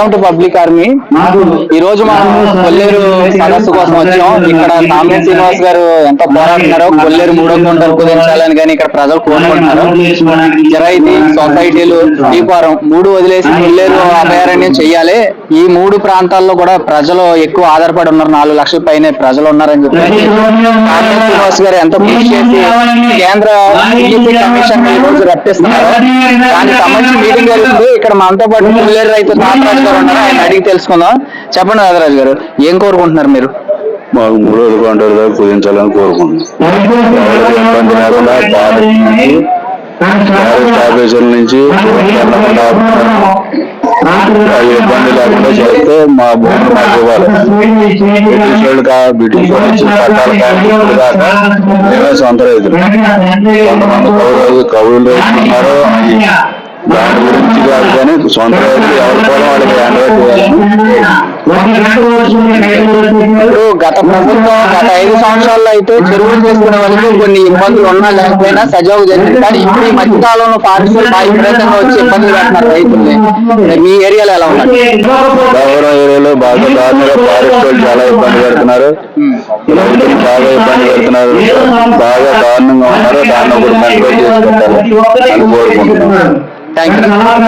Welcome to public army ఈ రోజు మనం కొల్లేరు సదస్సు కోసం వచ్చాం. ఇక్కడ సామ్యం శ్రీనివాస్ గారు ఎంత పోరాడుతున్నారో. కొల్లేరు మూడో కొండలు కుదించాలని కానీ ఇక్కడ ప్రజలు కోరుకుంటున్నారు. జరైతి సొసైటీలు దీపారం మూడు వదిలేసి కొల్లేరు అభయారణ్యం చెయ్యాలి ఈ మూడు ప్రాంతాల్లో కూడా ప్రజలు ఎక్కువ ఆధారపడి ఉన్నారు. నాలుగు లక్షల పైన ప్రజలు ఉన్నారని చెప్పి. సామ్యం శ్రీనివాస్ గారు ఎంత కృషి చేసి కేంద్ర కమిషన్ రోజు రప్పిస్తున్నారు. దానికి సంబంధించి మీటింగ్ జరుగుతుంది. ఇక్కడ మనతో పాటు కొల్లేరు రైతు నాగరాజు గారు ఉన్నారు. ఆయన అడిగి తెలుసుకుందాం. చెప్పండి నాగరాజు గారు ఏం కోరుకుంటున్నారు మీరు? మాకు మూడు రోజులు గంటలుగా కుదించాలని కోరుకుంటున్నాం. ఆఫీసుల నుంచి వాళ్ళు ఇచ్చిన పట్టాలు కానీ ఇప్పుడు దాకా మేమే సొంత రైతులు కొంతమంది కౌలు కౌలు రైతులు ఉన్నారు దాని గురించి కాదు కానీ సొంత రైతులు ఎవరి పొలం వాళ్ళకి హ్యాండ్ ఇప్పుడు గత ప్రభుత్వం గత ఐదు సంవత్సరాల్లో అయితే చెరువులు చేసుకునే వాళ్ళకి కొన్ని ఇబ్బందులు ఉన్నా లేకపోయినా సజావు జరిగింది. కానీ ఇప్పుడు ఈ మధ్య కాలంలో ఫారెస్ట్ బాగా విపరీతంగా వచ్చి ఇబ్బందులు పెడుతున్నారు రైతుల్ని. మీ ఏరియాలో ఎలా ఉన్నారు? ఏరియాలో బాగా దారుణంగా చాలా ఇబ్బంది పెడుతున్నారు. రైతులు బాగా ఇబ్బంది పెడుతున్నారు. బాగా దారుణంగా ఉన్నారు. దాన్ని కూడా కంట్రోల్ అని